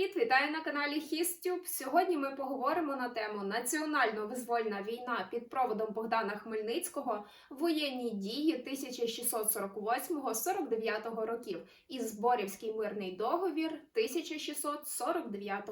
привіт! Вітаю на каналі Хістюб. Сьогодні ми поговоримо на тему Національно-визвольна війна під проводом Богдана Хмельницького, воєнні дії 1648-49 років і Зборівський мирний договір 1649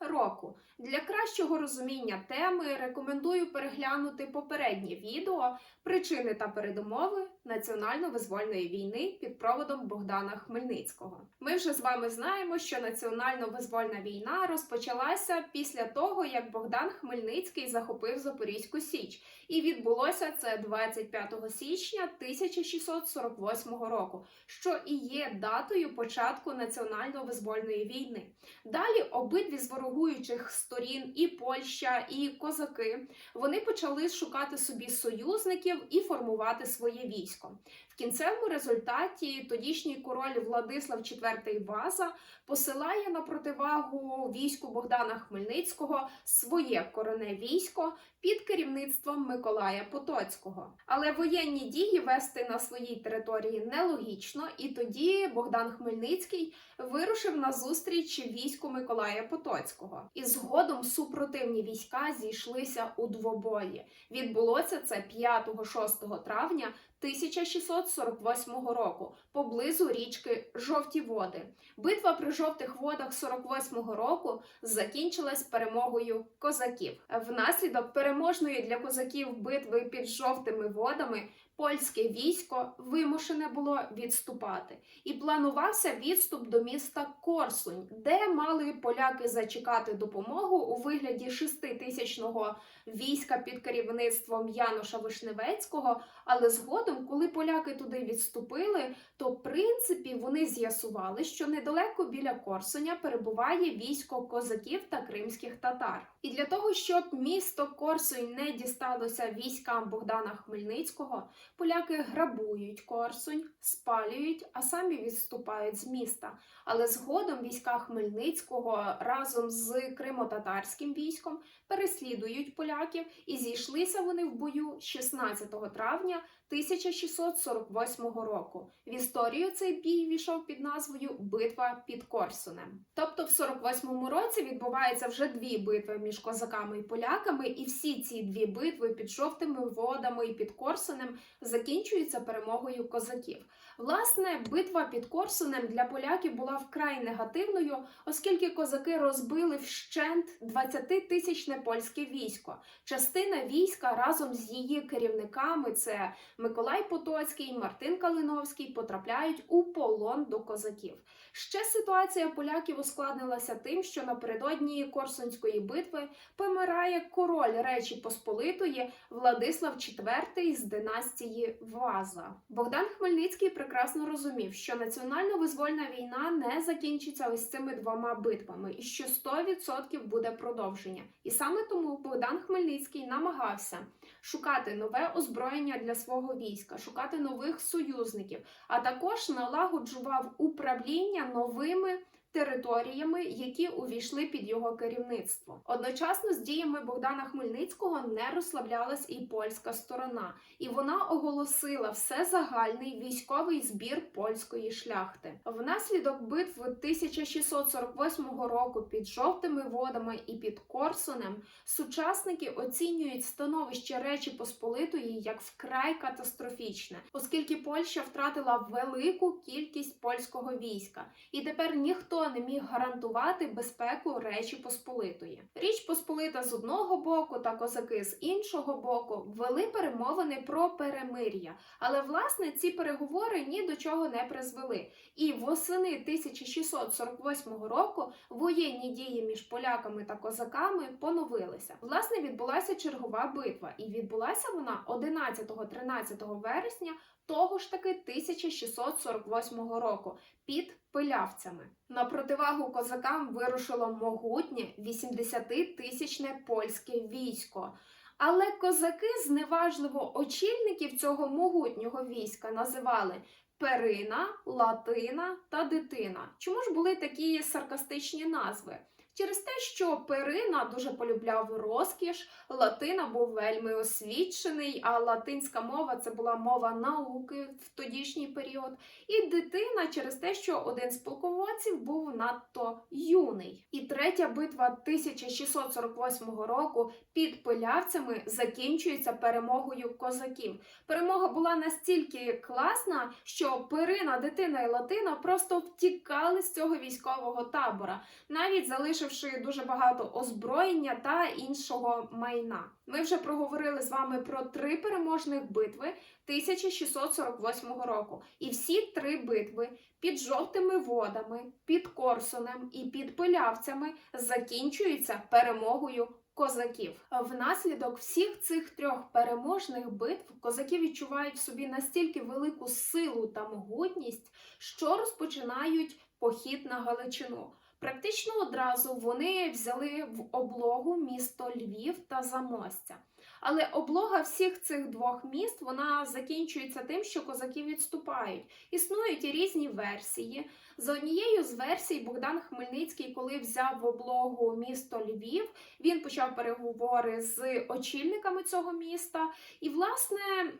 року. Для кращого розуміння теми рекомендую переглянути попереднє відео причини та передумови національно-визвольної війни під проводом Богдана Хмельницького. Ми вже з вами знаємо, що національно-визвольна війна розпочалася після того, як Богдан Хмельницький захопив Запорізьку Січ, і відбулося це 25 січня 1648 року, що і є датою початку національно-визвольної війни. Далі обидві з ворогуючих сторін, і Польща, і козаки, вони почали шукати собі союзників і формувати своє військо. Кінцевому результаті тодішній король Владислав IV Ваза посилає на противагу війську Богдана Хмельницького своє короне військо під керівництвом Миколая Потоцького. Але воєнні дії вести на своїй території нелогічно, і тоді Богдан Хмельницький вирушив на зустріч війську Миколая Потоцького. І згодом супротивні війська зійшлися у двобої. Відбулося це 5-6 травня 1648 року поблизу річки Жовті Води. Битва при жовтих водах 48-го року закінчилась перемогою козаків. Внаслідок переможної для козаків битви під жовтими водами польське військо вимушене було відступати, і планувався відступ до міста Корсунь, де мали поляки зачекати допомогу у вигляді шеститисячного війська під керівництвом Януша Вишневецького. Але згодом, коли поляки туди відступили, то в принципі вони з'ясували, що недалеко біля Корсуня перебуває військо козаків та кримських татар. І для того, щоб місто Корсунь не дісталося військам Богдана Хмельницького, поляки грабують Корсунь, спалюють, а самі відступають з міста. Але згодом війська Хмельницького разом з кримо-татарським військом переслідують поляків і зійшлися вони в бою 16 травня 1648 року. В історію цей бій війшов під назвою Битва під Корсунем. Тобто, в 48-му році відбуваються вже дві битви між козаками і поляками, і всі ці дві битви під жовтими водами і під Корсунем закінчуються перемогою козаків. Власне, битва під Корсунем для поляків була вкрай негативною, оскільки козаки розбили вщент 20-тисячне польське військо. Частина війська разом з її керівниками це Миколай Потоцький, Мартин Калиновський потрапляють у полон до козаків. Ще ситуація поляків ускладнилася тим, що напередодні Корсунської битви помирає король Речі Посполитої Владислав IV з династії Ваза. Богдан Хмельницький прекрасно розумів, що національно-визвольна війна не закінчиться ось цими двома битвами, і що 100% буде продовження. І саме тому Богдан Хмельницький намагався шукати нове озброєння для свого війська, шукати нових союзників, а також налагоджував управління новими. Територіями, які увійшли під його керівництво, одночасно з діями Богдана Хмельницького не розслаблялась і польська сторона, і вона оголосила всезагальний військовий збір польської шляхти. Внаслідок битв 1648 року під жовтими водами і під Корсунем сучасники оцінюють становище Речі Посполитої як вкрай катастрофічне, оскільки Польща втратила велику кількість польського війська, і тепер ніхто не міг гарантувати безпеку Речі Посполитої. Річ Посполита з одного боку та козаки з іншого боку вели перемовини про перемир'я, але власне ці переговори ні до чого не призвели. І восени 1648 року воєнні дії між поляками та козаками поновилися. Власне, відбулася чергова битва, і відбулася вона 11-13 вересня того ж таки 1648 року під пилявцями. На противагу козакам вирушило могутнє 80-тисячне польське військо. Але козаки зневажливо очільників цього могутнього війська називали Перина, Латина та Дитина. Чому ж були такі саркастичні назви? Через те, що Перина дуже полюбляв розкіш, Латина був вельми освічений, а латинська мова це була мова науки в тодішній період. І дитина через те, що один з полководців був надто юний. І Третя битва 1648 року під пилявцями закінчується перемогою козаків. Перемога була настільки класна, що Пирина, дитина і Латина просто втікали з цього військового табора, навіть залишивши дуже багато озброєння та іншого майна. Ми вже проговорили з вами про три переможних битви 1648 року. І всі три битви під жовтими водами, під Корсунем і під Пилявцями закінчуються перемогою козаків. Внаслідок всіх цих трьох переможних битв козаки відчувають в собі настільки велику силу та могутність, що розпочинають похід на Галичину. Практично одразу вони взяли в облогу місто Львів та Замостя. Але облога всіх цих двох міст вона закінчується тим, що козаки відступають. Існують різні версії. За однією з версій, Богдан Хмельницький, коли взяв в облогу місто Львів, він почав переговори з очільниками цього міста. І, власне,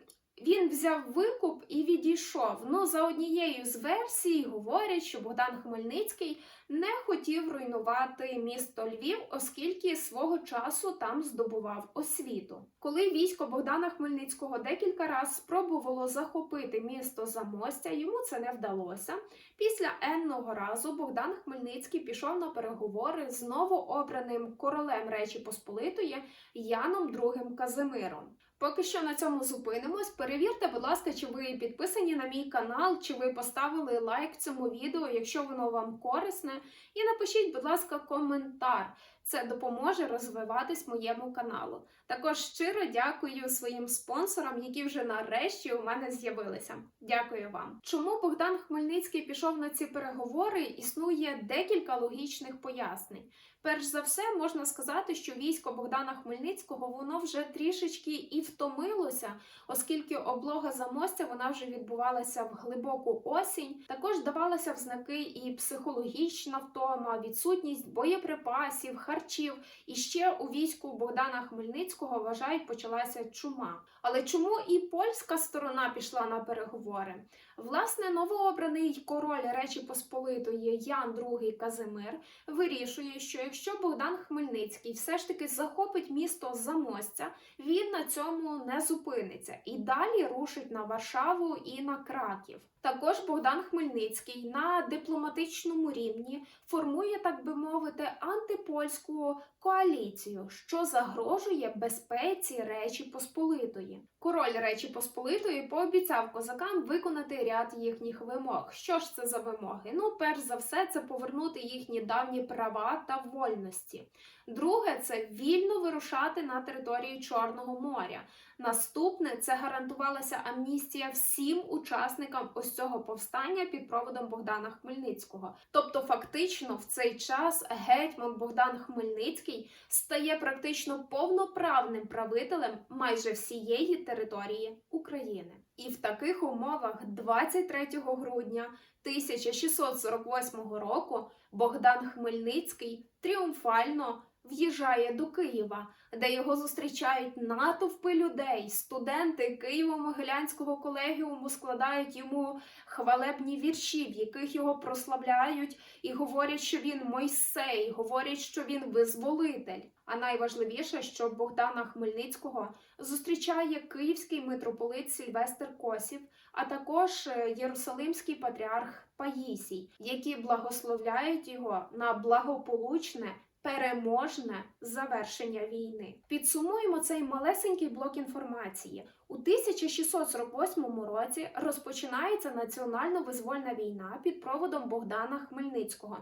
він взяв викуп і відійшов. Ну, за однією з версій говорять, що Богдан Хмельницький не хотів руйнувати місто Львів, оскільки свого часу там здобував освіту. Коли військо Богдана Хмельницького декілька разів спробувало захопити місто Замостя, йому це не вдалося. Після енного разу Богдан Хмельницький пішов на переговори з новообраним королем Речі Посполитої Яном II Казимиром. Поки що на цьому зупинимось. Перевірте, будь ласка, чи ви підписані на мій канал, чи ви поставили лайк цьому відео, якщо воно вам корисне. І напишіть, будь ласка, коментар. Це допоможе розвиватись моєму каналу. Також щиро дякую своїм спонсорам, які вже нарешті у мене з'явилися. Дякую вам. Чому Богдан Хмельницький пішов на ці переговори? Існує декілька логічних пояснень. Перш за все, можна сказати, що військо Богдана Хмельницького воно вже трішечки і втомилося, оскільки облога замостя вона вже відбувалася в глибоку осінь. Також давалися в знаки і психологічна втома, відсутність боєприпасів, харчів. І ще у війську Богдана Хмельницького вважають, почалася чума. Але чому і польська сторона пішла на переговори? Власне, новообраний король Речі Посполитої Ян II Казимир вирішує, що якщо Богдан Хмельницький все ж таки захопить місто Замостя, він на цьому не зупиниться і далі рушить на Варшаву і на Краків. Також Богдан Хмельницький на дипломатичному рівні формує, так би мовити, антипольську коаліцію, що загрожує безпеці Речі Посполитої. Король Речі Посполитої пообіцяв козакам виконати ряд їхніх вимог. Що ж це за вимоги? Ну, перш за все, це повернути їхні давні права та вольності. Друге це вільно вирушати на території Чорного моря. Наступне це гарантувалася амністія всім учасникам ось цього повстання під проводом Богдана Хмельницького. Тобто, фактично, в цей час гетьман Богдан Хмельницький стає практично повноправним правителем майже всієї території України. І в таких умовах 23 грудня 1648 року Богдан Хмельницький тріумфально в'їжджає до Києва, де його зустрічають натовпи людей. Студенти Києво-Могилянського колегіуму складають йому хвалебні вірші, в яких його прославляють і говорять, що він Мойсей, говорять, що він визволитель. А найважливіше, що Богдана Хмельницького зустрічає київський митрополит Сільвестр Косів, а також е, Єрусалимський патріарх Паїсій, які благословляють його на благополучне переможне завершення війни. Підсумуємо цей малесенький блок інформації. У 1648 році розпочинається національно-визвольна війна під проводом Богдана Хмельницького.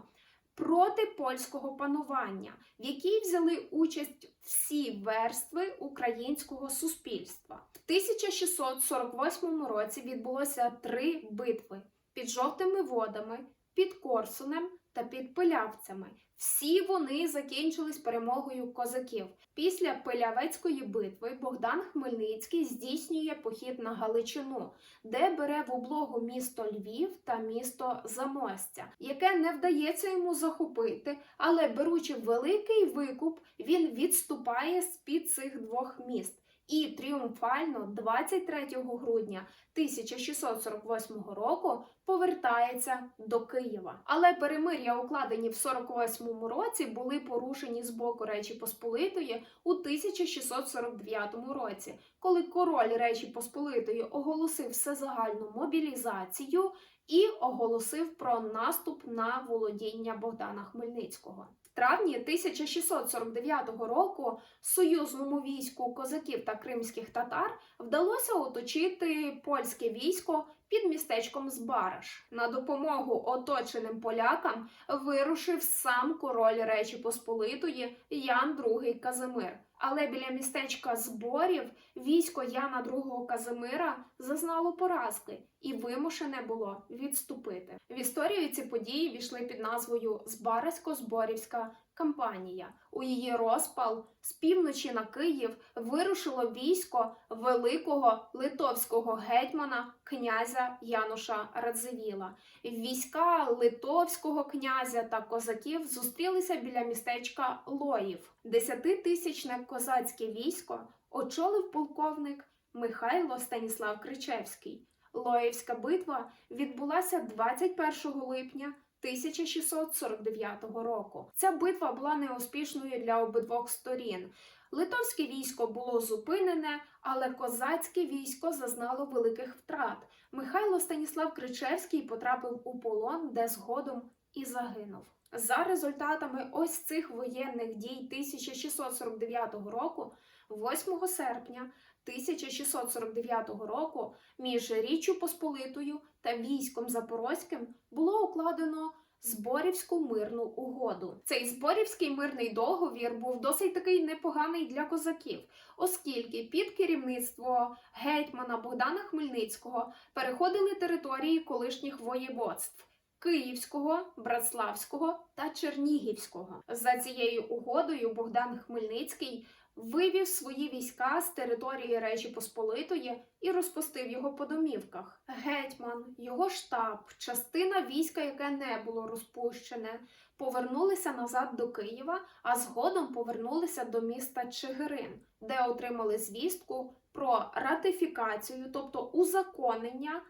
Проти польського панування, в якій взяли участь всі верстви українського суспільства. В 1648 році відбулося три битви під жовтими водами, під Корсунем та під Пилявцями. Всі вони закінчились перемогою козаків. Після Пилявецької битви Богдан Хмельницький здійснює похід на Галичину, де бере в облогу місто Львів та місто Замостя, яке не вдається йому захопити, але беручи великий викуп, він відступає з під цих двох міст. І тріумфально 23 грудня 1648 року повертається до Києва. Але перемир'я, укладені в 48 році, були порушені з боку Речі Посполитої у 1649 році, коли король Речі Посполитої оголосив всезагальну мобілізацію і оголосив про наступ на володіння Богдана Хмельницького. В травні 1649 року союзному війську козаків та кримських татар вдалося оточити польське військо під містечком Збараш. На допомогу оточеним полякам вирушив сам король Речі Посполитої Ян II Казимир. Але біля містечка зборів військо Яна II Казимира зазнало поразки і вимушене було відступити. В історію ці події війшли під назвою Збарасько-Зборівська кампанія. У її розпал з півночі на Київ вирушило військо великого литовського гетьмана князя Януша Радзивіла. Війська литовського князя та козаків зустрілися біля містечка Лоїв. Десятитисячне козацьке військо очолив полковник Михайло Станіслав Кричевський. Лоївська битва відбулася 21 липня 1649 року. Ця битва була неуспішною для обидвох сторін. Литовське військо було зупинене, але козацьке військо зазнало великих втрат. Михайло Станіслав Кричевський потрапив у полон, де згодом і загинув. За результатами ось цих воєнних дій 1649 року, 8 серпня 1649 року, між Річчю Посполитою та військом Запорозьким було укладено Зборівську мирну угоду. Цей зборівський мирний договір був досить такий непоганий для козаків, оскільки під керівництво гетьмана Богдана Хмельницького переходили території колишніх воєводств. Київського, Братславського та Чернігівського за цією угодою Богдан Хмельницький вивів свої війська з території Речі Посполитої і розпустив його по домівках. Гетьман, його штаб, частина війська, яке не було розпущене, повернулися назад до Києва, а згодом повернулися до міста Чигирин, де отримали звістку про ратифікацію, тобто узаконення.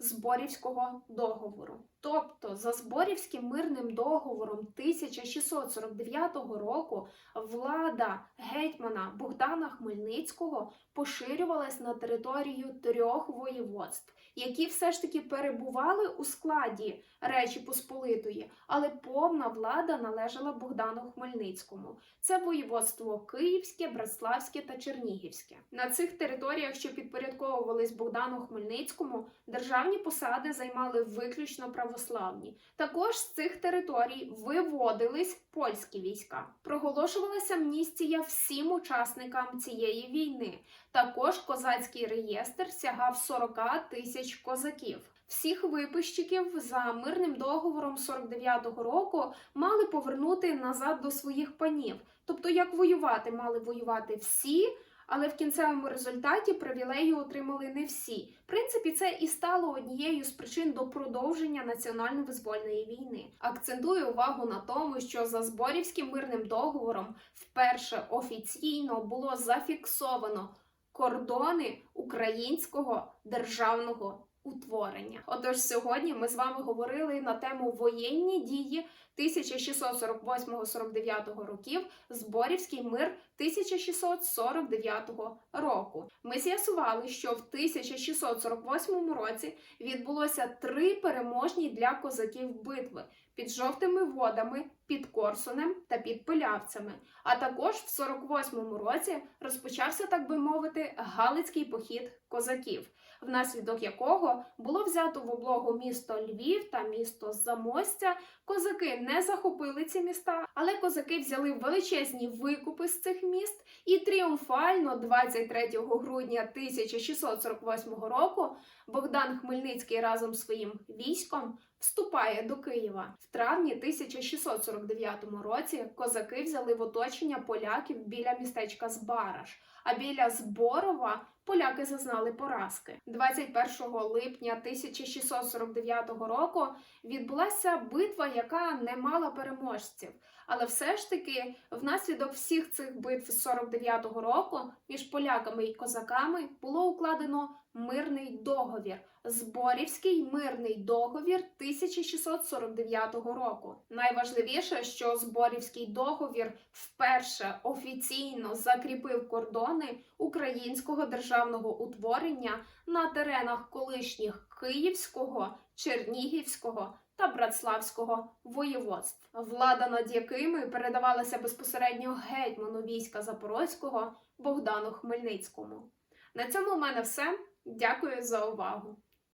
Зборівського договору. Тобто, за Зборівським мирним договором 1649 року влада гетьмана Богдана Хмельницького поширювалась на територію трьох воєводств, які все ж таки перебували у складі Речі Посполитої, але повна влада належала Богдану Хмельницькому. Це воєводство Київське, Братславське та Чернігівське. На цих територіях, що підпорядковувались Богдану Хмельницькому, державні посади займали виключно православні. Також з цих територій виводились польські війська. Проголошувалася амністія всім учасникам цієї війни. Також козацький реєстр сягав 40 тисяч козаків. Всіх випищиків за мирним договором 49-го року мали повернути назад до своїх панів. Тобто, як воювати, мали воювати всі, але в кінцевому результаті привілею отримали не всі. В принципі, це і стало однією з причин до продовження національно-визвольної війни. Акцентую увагу на тому, що за Зборівським мирним договором вперше офіційно було зафіксовано кордони українського державного утворення. Отож, сьогодні ми з вами говорили на тему воєнні дії 1648-49 років, Зборівський мир 1649 року. Ми з'ясували, що в 1648 році відбулося три переможні для козаків битви під жовтими водами, під Корсунем та під Пилявцями. А також в 48-му році розпочався, так би мовити, Галицький похід козаків, внаслідок якого було взято в облогу місто Львів та місто Замостя. Козаки не захопили ці міста, але козаки взяли величезні викупи з цих міст і тріумфально 23 грудня 1648 року Богдан Хмельницький разом з своїм військом вступає до Києва. В травні 1649 році козаки взяли в оточення поляків біля містечка Збараш, а біля Зборова поляки зазнали поразки. 21 липня 1649 року відбулася битва, яка не мала переможців. Але все ж таки, внаслідок всіх цих битв з 49-го року між поляками і козаками було укладено мирний договір. Зборівський мирний договір 1649 року. Найважливіше, що Зборівський договір вперше офіційно закріпив кордони українського державного утворення на теренах колишніх Київського, Чернігівського та Братславського воєводств, влада над якими передавалася безпосередньо гетьману війська Запорозького Богдану Хмельницькому. На цьому в мене все. Дякую за увагу!